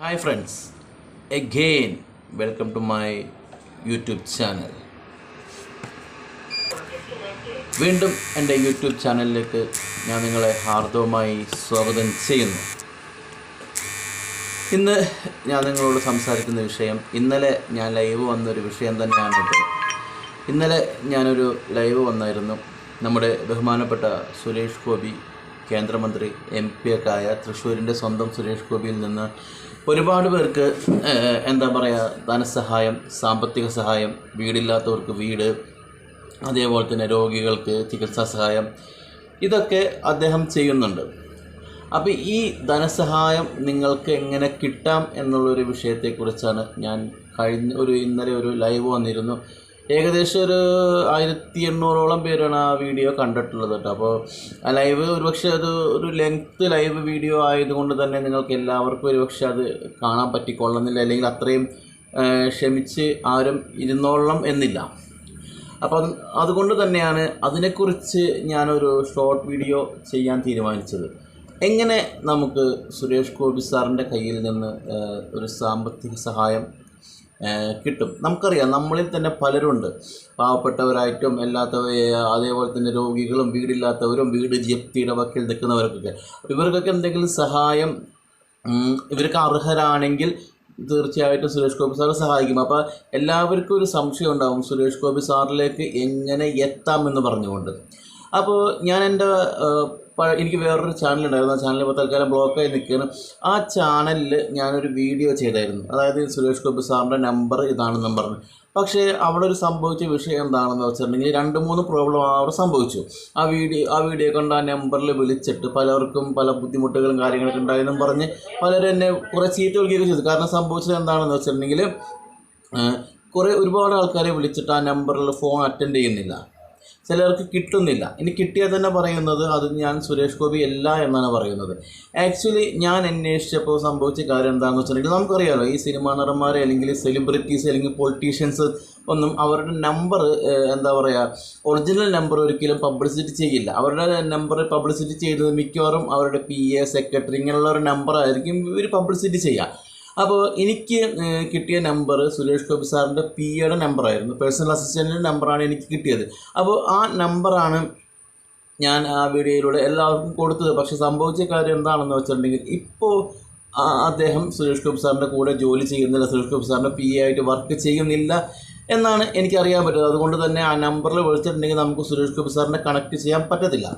Hi friends again welcome to my YouTube channel വീണ്ടും എന്റെ YouTube ചാനലിലേക്ക് ഞാൻ നിങ്ങളെ ഹാർദവമായി സ്വാഗതം ചെയ്യുന്നു. ഇന്ന് ഞാൻ നിങ്ങളോട് സംസാരിക്കുന്ന വിഷയം ഇന്നലെ ഞാൻ ലൈവ് വന്നൊരു വിഷയം തന്നെയാണ് കേട്ടോ. ഇന്നലെ ഞാനൊരു ലൈവ് വന്നായിരുന്നു. നമ്മുടെ ബഹുമാനപ്പെട്ട സുരേഷ് ഗോപി കേന്ദ്രമന്ത്രി എം പി ഒക്കെ ആയ തൃശ്ശൂരിന്റെ സ്വന്തം സുരേഷ് ഗോപിയിൽ നിന്ന് ഒരുപാട് പേർക്ക് എന്താ പറയുക ധനസഹായം സാമ്പത്തിക സഹായം വീടില്ലാത്തവർക്ക് വീട് അതേപോലെ തന്നെ രോഗികൾക്ക് ചികിത്സാ സഹായം ഇതൊക്കെ അദ്ദേഹം ചെയ്യുന്നുണ്ട്. അപ്പോൾ ഈ ധനസഹായം നിങ്ങൾക്ക് എങ്ങനെ കിട്ടാം എന്നുള്ളൊരു വിഷയത്തെക്കുറിച്ചാണ് ഞാൻ കഴിഞ്ഞ ഒരു ഇന്നലെ ഒരു ലൈവ് വന്നിരുന്നു. ഏകദേശം ഒരു ആയിരത്തി എണ്ണൂറോളം പേരാണ് ആ വീഡിയോ കണ്ടിട്ടുള്ളത് കേട്ടോ. അപ്പോൾ ആ ലൈവ് ഒരുപക്ഷെ അത് ഒരു ലെങ്ത്ത് ലൈവ് വീഡിയോ ആയതുകൊണ്ട് തന്നെ നിങ്ങൾക്ക് എല്ലാവർക്കും ഒരുപക്ഷെ അത് കാണാൻ പറ്റിക്കൊള്ളുന്നില്ല. അല്ലെങ്കിൽ അത്രയും ക്ഷമിച്ച് ആരും ഇരുന്നോളണം എന്നില്ല. അപ്പം അതുകൊണ്ട് തന്നെയാണ് അതിനെക്കുറിച്ച് ഞാനൊരു ഷോർട്ട് വീഡിയോ ചെയ്യാൻ തീരുമാനിച്ചത്. എങ്ങനെ നമുക്ക് സുരേഷ് ഗോപി സാറിന്റെ കയ്യിൽ നിന്ന് ഒരു സാമ്പത്തിക സഹായം കിട്ടും. നമുക്കറിയാം നമ്മളിൽ തന്നെ പലരുണ്ട്. പാവപ്പെട്ടവരായിട്ടും അല്ലാത്തവ അതേപോലെ തന്നെ രോഗികളും വീടില്ലാത്തവരും വീട് ജപ്തിയുടെ വക്കിൽ നിൽക്കുന്നവർക്കൊക്കെ. ഇവർക്കൊക്കെ എന്തെങ്കിലും സഹായം ഇവർക്ക് അർഹരാണെങ്കിൽ തീർച്ചയായിട്ടും സുരേഷ് ഗോപി സാറ് സഹായിക്കും. അപ്പോൾ എല്ലാവർക്കും ഒരു സംശയം ഉണ്ടാവും സുരേഷ് ഗോപി സാറിലേക്ക് എങ്ങനെ എത്താമെന്ന് പറഞ്ഞുകൊണ്ട്. അപ്പോൾ ഞാൻ എന്റെ എനിക്ക് വേറൊരു ചാനൽ ഉണ്ടായിരുന്നു. ആ ചാനൽ ഇപ്പോൾ തൽക്കാലം ബ്ലോക്കായി നിൽക്കുകയാണ് ആ ചാനലിൽ ഞാനൊരു വീഡിയോ ചെയ്തായിരുന്നു. അതായത് സുരേഷ് ഗോപി സാറിന്റെ നമ്പർ ഇതാണെന്നും പറഞ്ഞു. പക്ഷേ അവിടെ ഒരു സംഭവിച്ച വിഷയം എന്താണെന്ന് വെച്ചിട്ടുണ്ടെങ്കിൽ രണ്ട് മൂന്ന് പ്രോബ്ലം അവിടെ സംഭവിച്ചു. ആ വീഡിയോ ആ വീഡിയോ കൊണ്ട് ആ നമ്പറിൽ വിളിച്ചിട്ട് പലർക്കും പല ബുദ്ധിമുട്ടുകളും കാര്യങ്ങളൊക്കെ ഉണ്ടായെന്നും പറഞ്ഞ് പലരും എന്നെ കുറേ ചീത്ത വിളിക്കുകയൊക്കെ ചെയ്തു. കാരണം സംഭവിച്ചത് എന്താണെന്ന് വെച്ചിട്ടുണ്ടെങ്കിൽ കുറേ ഒരുപാട് ആൾക്കാരെ വിളിച്ചിട്ട് ആ നമ്പറിൽ ഫോൺ അറ്റൻഡ് ചെയ്യുന്നില്ല. ചിലർക്ക് കിട്ടുന്നില്ല. ഇനി കിട്ടിയാൽ തന്നെ പറയുന്നത് അത് ഞാൻ സുരേഷ് ഗോപി അല്ല എന്നാണ് പറയുന്നത്. ആക്ച്വലി ഞാൻ അന്വേഷിച്ചപ്പോൾ സംഭവിച്ച കാര്യം എന്താണെന്ന് വെച്ചിട്ടുണ്ടെങ്കിൽ നമുക്കറിയാമല്ലോ ഈ സിനിമാ നടന്മാർ അല്ലെങ്കിൽ സെലിബ്രിറ്റീസ് അല്ലെങ്കിൽ പൊളിറ്റീഷ്യൻസ് ഒന്നും അവരുടെ നമ്പർ എന്താ പറയുക ഒറിജിനൽ നമ്പർ ഒരിക്കലും പബ്ലിസിറ്റി ചെയ്യില്ല. അവരുടെ നമ്പർ പബ്ലിസിറ്റി ചെയ്തത് മിക്കവാറും അവരുടെ പി എ സെക്രട്ടറി ഇങ്ങനെയുള്ള ഒരു നമ്പർ ആയിരിക്കും ഇവർ പബ്ലിസിറ്റി ചെയ്യുക അപ്പോൾ എനിക്ക് കിട്ടിയ നമ്പർ സുരേഷ് ഗോപി സാറിന്റെ പി എയുടെ നമ്പറായിരുന്നു. പേഴ്സണൽ അസിസ്റ്റന്റിന്റെ നമ്പറാണ് എനിക്ക് കിട്ടിയത്. അപ്പോൾ ആ നമ്പറാണ് ഞാൻ ആ വീഡിയോയിലൂടെ എല്ലാവർക്കും കൊടുത്തത്. പക്ഷെ സംഭവിച്ച കാര്യം എന്താണെന്ന് വെച്ചിട്ടുണ്ടെങ്കിൽ ഇപ്പോൾ അദ്ദേഹം സുരേഷ് ഗോപി സാറിന്റെ കൂടെ ജോലി ചെയ്യുന്നില്ല സുരേഷ് ഗോപി സാറിന്റെ പി എ ആയിട്ട് വർക്ക് ചെയ്യുന്നില്ല എന്നാണ് എനിക്കറിയാൻ പറ്റുന്നത്. അതുകൊണ്ട് തന്നെ ആ നമ്പറിൽ വിളിച്ചിട്ടുണ്ടെങ്കിൽ നമുക്ക് സുരേഷ് ഗോപി സാറിനെ കണക്ട് ചെയ്യാൻ പറ്റത്തില്ല.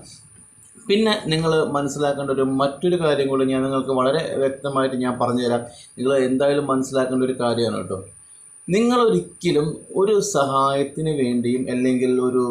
പിന്നെ നിങ്ങൾ മനസ്സിലാക്കേണ്ട ഒരു മറ്റൊരു കാര്യം കൂടി ഞാൻ നിങ്ങൾക്ക് വളരെ വ്യക്തമായിട്ട് ഞാൻ പറഞ്ഞുതരാം. നിങ്ങൾ എന്തായാലും മനസ്സിലാക്കേണ്ട ഒരു കാര്യമാണ് കേട്ടോ. നിങ്ങളൊരിക്കലും ഒരു സഹായത്തിന് വേണ്ടിയും അല്ലെങ്കിൽ ഒരു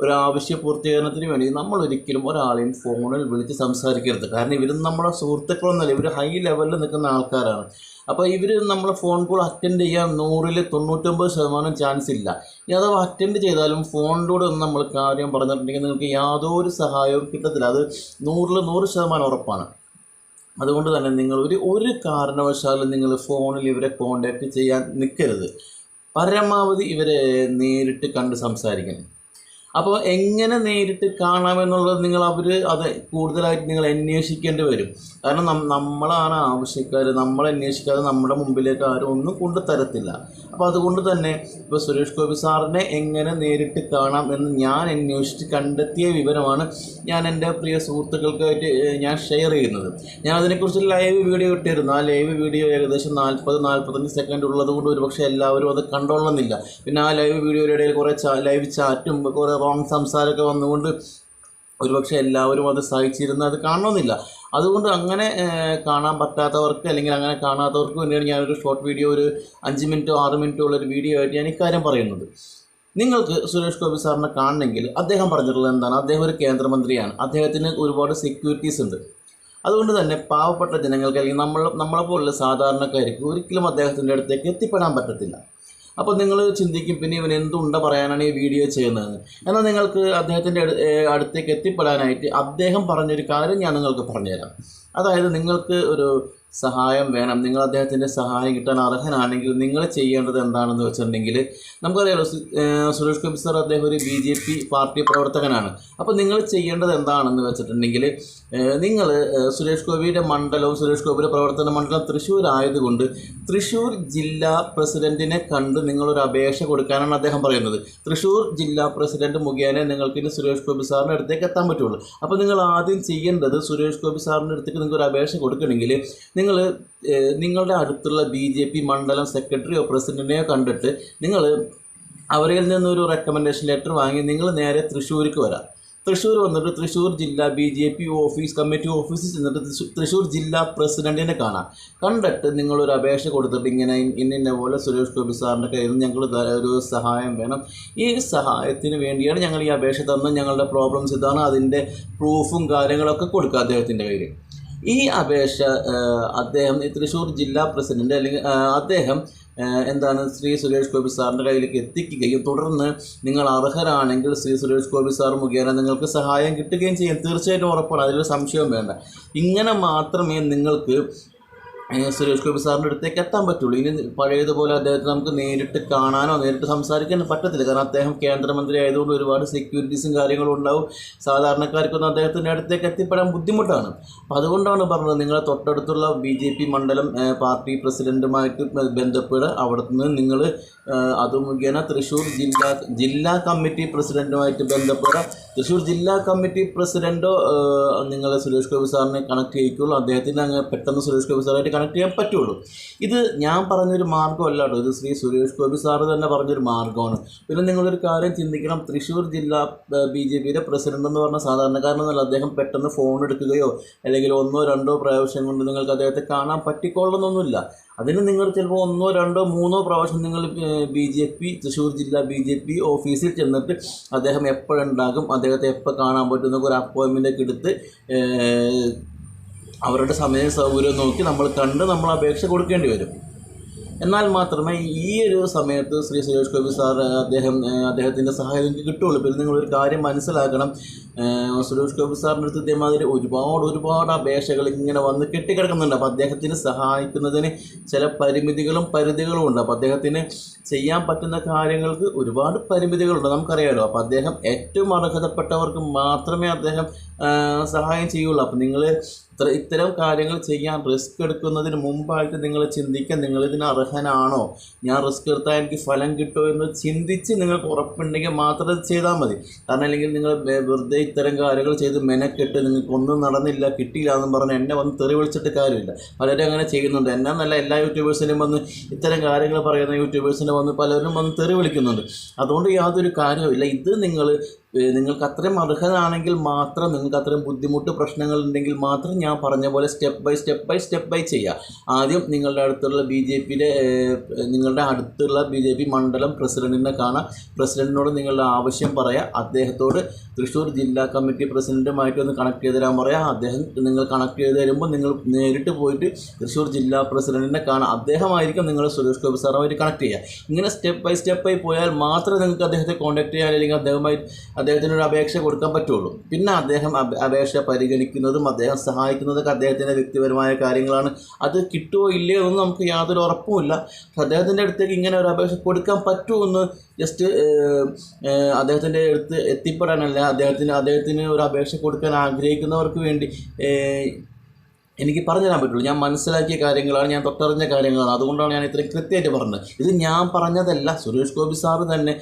ഒരു ആവശ്യ പൂർത്തീകരണത്തിന് നമ്മൾ ഒരിക്കലും ഒരാളെയും ഫോണിൽ വിളിച്ച് സംസാരിക്കരുത്. കാരണം ഇവർ നമ്മുടെ സുഹൃത്തുക്കളൊന്നുമല്ല ഇവർ ഹൈ ലെവലിൽ നിൽക്കുന്ന ആൾക്കാരാണ്. അപ്പോൾ ഇവർ നമ്മളെ ഫോൺ കോൾ അറ്റൻഡ് ചെയ്യാൻ നൂറിൽ തൊണ്ണൂറ്റൊമ്പത് ശതമാനം ചാൻസ് ഇല്ല. ഇനി അഥവാ അറ്റൻഡ് ചെയ്താലും ഫോണിലൂടെ ഒന്നും നമ്മൾ കാര്യം പറഞ്ഞിട്ടുണ്ടെങ്കിൽ നിങ്ങൾക്ക് യാതൊരു സഹായവും കിട്ടത്തില്ല. അത് നൂറിൽ നൂറ് ശതമാനം ഉറപ്പാണ്. അതുകൊണ്ട് തന്നെ നിങ്ങൾ ഒരു ഒരു കാരണവശാലും നിങ്ങൾ ഫോണിൽ ഇവരെ കോണ്ടാക്ട് ചെയ്യാൻ നിൽക്കരുത്. പരമാവധി ഇവരെ നേരിട്ട് കണ്ട് സംസാരിക്കണം. അപ്പോൾ എങ്ങനെ നേരിട്ട് കാണാമെന്നുള്ളത് നിങ്ങൾ അവർ അത് കൂടുതലായിട്ട് നിങ്ങൾ അന്വേഷിക്കേണ്ടി വരും. കാരണം നമ്മളാണ് ആവശ്യക്കാർ നമ്മൾ അന്വേഷിക്കാതെ നമ്മുടെ മുമ്പിലേക്ക് ആരും ഒന്നും കൊണ്ടു തരത്തില്ല. അപ്പോൾ അതുകൊണ്ട് തന്നെ ഇപ്പോൾ സുരേഷ് ഗോപി സാറിനെ എങ്ങനെ നേരിട്ട് കാണാം എന്ന് ഞാൻ അന്വേഷിച്ച് കണ്ടെത്തിയ വിവരമാണ് ഞാൻ എന്റെ പ്രിയ സുഹൃത്തുക്കൾക്കായിട്ട് ഞാൻ ഷെയർ ചെയ്യുന്നത്. ഞാൻ അതിനെക്കുറിച്ച് ലൈവ് വീഡിയോ ഇട്ടിരുന്നു. ആ ലൈവ് വീഡിയോ ഏകദേശം നാൽപ്പത് നാൽപ്പത്തഞ്ച് സെക്കൻഡ് ഉള്ളതുകൊണ്ട് ഒരുപക്ഷെ എല്ലാവരും അത് കണ്ടോളുന്നില്ല. പിന്നെ ആ ലൈവ് വീഡിയോയുടെ ഇടയിൽ കുറേ ലൈവ് ചാറ്റും കുറേ റോങ് സംസാരമൊക്കെ വന്നുകൊണ്ട് ഒരുപക്ഷെ എല്ലാവരും അത് സഹിച്ചിരുന്ന് അത് കാണണമെന്നില്ല. അതുകൊണ്ട് അങ്ങനെ കാണാൻ പറ്റാത്തവർക്ക് അല്ലെങ്കിൽ അങ്ങനെ കാണാത്തവർക്ക് വേണ്ടിയാണ് ഞാനൊരു ഷോർട്ട് വീഡിയോ ഒരു അഞ്ച് മിനിറ്റോ ആറ് മിനിറ്റോ ഉള്ള ഒരു വീഡിയോ ആയിട്ട് ഞാൻ ഇക്കാര്യം പറയുന്നത്. നിങ്ങൾക്ക് സുരേഷ് ഗോപി സാറിനെ കാണണമെങ്കിൽ അദ്ദേഹം പറഞ്ഞിട്ടുള്ളത് എന്താണ്? അദ്ദേഹം ഒരു കേന്ദ്രമന്ത്രിയാണ്. അദ്ദേഹത്തിന് ഒരുപാട് സെക്യൂരിറ്റീസ് ഉണ്ട്. അതുകൊണ്ട് തന്നെ പാവപ്പെട്ട ജനങ്ങൾക്ക് അല്ലെങ്കിൽ നമ്മൾ നമ്മളെപ്പോലുള്ള സാധാരണക്കാർക്ക് ഒരിക്കലും അദ്ദേഹത്തിന്റെ അടുത്തേക്ക് എത്തിപ്പെടാൻ പറ്റത്തില്ല. അപ്പോൾ നിങ്ങൾ ചിന്തിക്കും പിന്നെ ഇവൻ എന്തുണ്ട പറയാനാണ് ഈ വീഡിയോ ചെയ്യുന്നത്. എന്നാൽ നിങ്ങൾക്ക് അദ്ദേഹത്തിന്റെ അടുത്തേക്ക് എത്തിപ്പെടാനായിട്ട് അദ്ദേഹം പറഞ്ഞൊരു കാര്യം ഞാൻ നിങ്ങൾക്ക് പറഞ്ഞുതരാം. അതായത് നിങ്ങൾക്ക് ഒരു സഹായം വേണം. നിങ്ങൾ അദ്ദേഹത്തിന്റെ സഹായം കിട്ടാൻ അർഹനാണെങ്കിൽ നിങ്ങൾ ചെയ്യേണ്ടത് എന്താണെന്ന് വെച്ചിട്ടുണ്ടെങ്കിൽ നമുക്കറിയാലോ സുരേഷ് ഗോപി സാർ അദ്ദേഹം ഒരു ബി ജെ പി പാർട്ടി പ്രവർത്തകനാണ്. അപ്പോൾ നിങ്ങൾ ചെയ്യേണ്ടത് എന്താണെന്ന് വെച്ചിട്ടുണ്ടെങ്കിൽ നിങ്ങൾ സുരേഷ് ഗോപിയുടെ മണ്ഡലവും സുരേഷ് ഗോപിയുടെ പ്രവർത്തന മണ്ഡലം തൃശ്ശൂർ ആയതുകൊണ്ട് തൃശ്ശൂർ ജില്ലാ പ്രസിഡന്റിനെ കണ്ട് നിങ്ങളൊരു അപേക്ഷ കൊടുക്കാനാണ് അദ്ദേഹം പറയുന്നത്. തൃശ്ശൂർ ജില്ലാ പ്രസിഡന്റ് മുഖേന നിങ്ങൾക്ക് ഇനി സുരേഷ് ഗോപി സാറിന്റെ അടുത്തേക്ക് എത്താൻ പറ്റുള്ളൂ. അപ്പോൾ നിങ്ങൾ ആദ്യം ചെയ്യേണ്ടത് സുരേഷ് ഗോപി സാറിന്റെ അടുത്തേക്ക് നിങ്ങൾക്ക് ഒരു അപേക്ഷ കൊടുക്കണമെങ്കിൽ നിങ്ങൾ നിങ്ങളുടെ അടുത്തുള്ള ബി ജെ പി മണ്ഡലം സെക്രട്ടറിയോ പ്രസിഡന്റിനെയോ കണ്ടിട്ട് നിങ്ങൾ അവരിൽ നിന്നൊരു റെക്കമെൻഡേഷൻ ലെറ്റർ വാങ്ങി നിങ്ങൾ നേരെ തൃശ്ശൂർക്ക് വരാം. തൃശ്ശൂർ വന്നിട്ട് തൃശ്ശൂർ ജില്ലാ B J P office committee ഓഫീസിൽ ചെന്നിട്ട് തൃശ്ശൂർ ജില്ലാ പ്രസിഡന്റിനെ കാണാം. കണ്ടിട്ട് നിങ്ങളൊരു അപേക്ഷ കൊടുത്തിട്ട് ഇങ്ങനെ ഇന്ന ഇന്ന പോലെ സുരേഷ് ഗോപി സാറിന്റെ കയ്യിൽ നിന്ന് ഞങ്ങൾ ഒരു സഹായം വേണം. ഈ സഹായത്തിന് വേണ്ടിയാണ് ഞങ്ങൾ ഈ അപേക്ഷ തന്നത്. ഞങ്ങളുടെ പ്രോബ്ലംസ് ഇതാണ് അതിന്റെ പ്രൂഫും കാര്യങ്ങളൊക്കെ കൊടുക്കുക അദ്ദേഹത്തിന്റെ കയ്യിൽ ഈ അപേക്ഷ അദ്ദേഹം ഈ തൃശ്ശൂർ ജില്ലാ പ്രസിഡന്റ് അല്ലെങ്കിൽ അദ്ദേഹം എന്താണ് ശ്രീ സുരേഷ് ഗോപി സാറിന്റെ കയ്യിലേക്ക് എത്തിക്കുകയും തുടർന്ന് നിങ്ങൾ അർഹരാണെങ്കിൽ ശ്രീ സുരേഷ് ഗോപി സാർ മുഖേന നിങ്ങൾക്ക് സഹായം കിട്ടുകയും ചെയ്യും. തീർച്ചയായിട്ടും ഉറപ്പാണ്. അതിലൊരു സംശയവും വേണ്ട. ഇങ്ങനെ മാത്രമേ നിങ്ങൾക്ക് സുരേഷ് ഗോപി സാറിന്റെ അടുത്തേക്ക് എത്താൻ പറ്റുള്ളൂ. ഇനി പഴയതുപോലെ അദ്ദേഹത്തെ നമുക്ക് നേരിട്ട് കാണാനോ നേരിട്ട് സംസാരിക്കാനോ പറ്റത്തില്ല. കാരണം അദ്ദേഹം കേന്ദ്രമന്ത്രി ആയതുകൊണ്ട് ഒരുപാട് സെക്യൂരിറ്റീസും കാര്യങ്ങളും ഉണ്ടാവും. സാധാരണക്കാർക്കൊന്നും അദ്ദേഹത്തിന്റെ അടുത്തേക്ക് എത്തിപ്പെടാൻ ബുദ്ധിമുട്ടാണ്. അപ്പോൾ അതുകൊണ്ടാണ് പറഞ്ഞത് നിങ്ങളെ തൊട്ടടുത്തുള്ള ബി ജെ പി മണ്ഡലം പാർട്ടി പ്രസിഡന്റുമായിട്ട് ബന്ധപ്പെടുക അവിടെ നിന്ന് നിങ്ങൾ അത് മുഖേന തൃശ്ശൂർ ജില്ലാ ജില്ലാ കമ്മിറ്റി പ്രസിഡന്റുമായിട്ട് ബന്ധപ്പെടുക തൃശ്ശൂർ ജില്ലാ കമ്മിറ്റി പ്രസിഡന്റോ നിങ്ങൾ സുരേഷ് ഗോപി സാറിനെ കണക്ട് ചെയ്യിക്കുള്ളൂ. അദ്ദേഹത്തിന് അങ്ങ് പെട്ടെന്ന് സുരേഷ് ഗോപി സാറായിട്ട് കണക്ട് ചെയ്യാൻ പറ്റുള്ളൂ. ഇത് ഞാൻ പറഞ്ഞൊരു മാർഗമല്ല കേട്ടോ. ഇത് ശ്രീ സുരേഷ് ഗോപി സാറ് തന്നെ പറഞ്ഞൊരു മാർഗമാണ്. പിന്നെ നിങ്ങളൊരു കാര്യം ചിന്തിക്കണം. തൃശ്ശൂർ ജില്ലാ ബി ജെ പിയുടെ പ്രസിഡന്റ് എന്ന് പറഞ്ഞ സാധാരണക്കാരനൊന്നുമല്ല. അദ്ദേഹം പെട്ടെന്ന് ഫോൺ എടുക്കുകയോ അല്ലെങ്കിൽ ഒന്നോ രണ്ടോ പ്രാവശ്യം കൊണ്ട് നിങ്ങൾക്ക് അദ്ദേഹത്തെ കാണാൻ പറ്റിക്കൊള്ളണമെന്നൊന്നുമില്ല അതിന് നിങ്ങൾ ചിലപ്പോൾ ഒന്നോ രണ്ടോ മൂന്നോ പ്രാവശ്യം നിങ്ങൾ ബി ജെ പി തൃശ്ശൂർ ജില്ലാ ബി ജെ പി ഓഫീസിൽ ചെന്നിട്ട് അദ്ദേഹം എപ്പോഴുണ്ടാകും അദ്ദേഹത്തെ എപ്പോൾ കാണാൻ പറ്റുന്ന ഒരു അപ്പോയിൻമെന്റ് ഒക്കെ എടുത്ത് അവരുടെ സമയ സൗകര്യം നോക്കി നമ്മൾ കണ്ട് നമ്മൾ അപേക്ഷ കൊടുക്കേണ്ടി വരും. എന്നാൽ മാത്രമേ ഈ ഒരു സമയത്ത് ശ്രീ സുരേഷ് ഗോപി സാർ അദ്ദേഹം അദ്ദേഹത്തിന്റെ സഹായം നിങ്ങൾക്ക് കിട്ടുള്ളൂ പിന്നെ നിങ്ങളൊരു കാര്യം മനസ്സിലാക്കണം. സുരേഷ് ഗോപി സാറിന്റെ അടുത്ത് ഇതേമാതിരി ഒരുപാട് ഒരുപാട് അപേക്ഷകൾ ഇങ്ങനെ വന്ന് കെട്ടിക്കിടക്കുന്നുണ്ട്. അപ്പോൾ അദ്ദേഹത്തിന് സഹായിക്കുന്നതിന് ചില പരിമിതികളും പരിധികളും ഉണ്ട്. അപ്പോൾ അദ്ദേഹത്തിന് ചെയ്യാൻ പറ്റുന്ന കാര്യങ്ങൾക്ക് ഒരുപാട് പരിമിതികളുണ്ട്. നമുക്കറിയാമല്ലോ അപ്പോൾ അദ്ദേഹം ഏറ്റവും അർഹതപ്പെട്ടവർക്ക് മാത്രമേ അദ്ദേഹം സഹായം ചെയ്യുള്ളൂ അപ്പോൾ നിങ്ങൾ ഇത്തരം കാര്യങ്ങൾ ചെയ്യാൻ റിസ്ക് എടുക്കുന്നതിന് മുമ്പായിട്ട് നിങ്ങൾ ചിന്തിക്കുക നിങ്ങൾ ഇതിന് അർഹനാണോ? ഞാൻ റിസ്ക് എടുത്താൽ എനിക്ക് ഫലം കിട്ടുമോ എന്ന് ചിന്തിച്ച് നിങ്ങൾക്ക് ഉറപ്പുണ്ടെങ്കിൽ മാത്രം അത് ചെയ്താൽ മതി. കാരണം അല്ലെങ്കിൽ നിങ്ങൾ വെറുതെ ഇത്തരം കാര്യങ്ങൾ ചെയ്ത് മെനക്കെട്ട് നിങ്ങൾക്ക് ഒന്നും നടന്നില്ല കിട്ടിയില്ല എന്നും പറഞ്ഞ് എന്നെ വന്ന് തെറി വിളിച്ചിട്ട് കാര്യമില്ല. പലരും അങ്ങനെ ചെയ്യുന്നുണ്ട്. എന്നാന്നല്ല എല്ലാ യൂട്യൂബേഴ്സിനും വന്ന് ഇത്തരം കാര്യങ്ങൾ പറയുന്ന യൂട്യൂബേഴ്സിനെ വന്ന് പലരും വന്ന് തെറി വിളിക്കുന്നുണ്ട്. അതുകൊണ്ട് യാതൊരു കാര്യമില്ല ഇത് നിങ്ങൾ നിങ്ങൾക്ക് അത്രയും അർഹതാണെങ്കിൽ മാത്രം നിങ്ങൾക്ക് അത്രയും ബുദ്ധിമുട്ട് പ്രശ്നങ്ങൾ ഉണ്ടെങ്കിൽ മാത്രം ഞാൻ പറഞ്ഞ പോലെ step by step by step by ചെയ്യുക ആദ്യം നിങ്ങളുടെ അടുത്തുള്ള ബി ജെ പിയുടെ നിങ്ങളുടെ അടുത്തുള്ള ബി ജെ പി മണ്ഡലം പ്രസിഡന്റിനെ കാണാം. പ്രസിഡന്റിനോട് നിങ്ങളുടെ ആവശ്യം പറയാം. അദ്ദേഹത്തോട് തൃശ്ശൂർ ജില്ലാ കമ്മിറ്റി പ്രസിഡന്റുമായിട്ട് ഒന്ന് കണക്ട് ചെയ്ത് തരാൻ പറയാം. അദ്ദേഹം നിങ്ങൾ കണക്ട് ചെയ്ത് തരുമ്പോൾ നിങ്ങൾ നേരിട്ട് പോയിട്ട് തൃശ്ശൂർ ജില്ലാ പ്രസിഡന്റിനെ കാണാം. അദ്ദേഹമായിരിക്കും നിങ്ങൾ സുരേഷ് ഗോപി സാറുമായിട്ട് കണക്ട് ചെയ്യുക. ഇങ്ങനെ സ്റ്റെപ്പ് ബൈ സ്റ്റെപ്പായി പോയാൽ മാത്രമേ നിങ്ങൾക്ക് അദ്ദേഹത്തെ കോൺടാക്ട് ചെയ്യാൻ അല്ലെങ്കിൽ അദ്ദേഹമായി അദ്ദേഹത്തിനൊരു അപേക്ഷ കൊടുക്കാൻ പറ്റുള്ളൂ. പിന്നെ അദ്ദേഹം അപ- അപേക്ഷ പരിഗണിക്കുന്നതും അദ്ദേഹം സഹായിക്കുന്നതൊക്കെ അദ്ദേഹത്തിന്റെ വ്യക്തിപരമായ കാര്യങ്ങളാണ്. അത് കിട്ടുമോ ഇല്ലയോ എന്ന് നമുക്ക് യാതൊരു ഉറപ്പുമില്ല അദ്ദേഹത്തിന്റെ അടുത്തേക്ക് ഇങ്ങനെ ഒരു അപേക്ഷ കൊടുക്കാൻ പറ്റുമോ എന്ന് ജസ്റ്റ് അദ്ദേഹത്തിന്റെ അടുത്ത് എത്തിപ്പെടാനല്ല അദ്ദേഹത്തിന് അദ്ദേഹത്തിന് ഒരു അപേക്ഷ കൊടുക്കാൻ ആഗ്രഹിക്കുന്നവർക്ക് വേണ്ടി എനിക്ക് പറഞ്ഞു തരാൻ പറ്റുള്ളൂ. ഞാൻ മനസ്സിലാക്കിയ കാര്യങ്ങളാണ് ഞാൻ തൊട്ടറിഞ്ഞ കാര്യങ്ങളാണ്. അതുകൊണ്ടാണ് ഞാൻ ഇത്രയും കൃത്യമായിട്ട് പറഞ്ഞത്. ഇത് ഞാൻ പറഞ്ഞതല്ല. സുരേഷ് ഗോപി സാറ് തന്നെ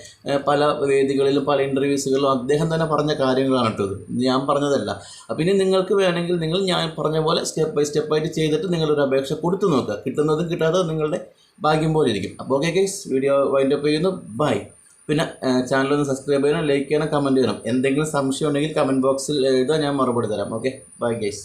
പല വേദികളിലും പല ഇന്റർവ്യൂസുകളിലും അദ്ദേഹം തന്നെ പറഞ്ഞ കാര്യങ്ങളാണ് കേട്ടത് ഞാൻ പറഞ്ഞതല്ല. ഇനി നിങ്ങൾക്ക് വേണമെങ്കിൽ നിങ്ങൾ ഞാൻ പറഞ്ഞ പോലെ സ്റ്റെപ്പ് ബൈ സ്റ്റെപ്പായിട്ട് ചെയ്തിട്ട് നിങ്ങളൊരു അപേക്ഷ കൊടുത്തു നോക്കുക. കിട്ടുന്നതും കിട്ടാത്തതും നിങ്ങളുടെ ഭാഗ്യം പോലെ ഇരിക്കും. അപ്പോൾ okay guys video wind up ചെയ്യുന്നു. ബൈ പിന്നെ ചാനൽ ഒന്ന് സബ്സ്ക്രൈബ് ചെയ്യണം ലൈക്ക് ചെയ്യണം കമന്റ് ചെയ്യണം. എന്തെങ്കിലും സംശയം ഉണ്ടെങ്കിൽ കമന്റ് ബോക്സിൽ എഴുതാൻ ഞാൻ മറുപടി തരാം. Okay bye guys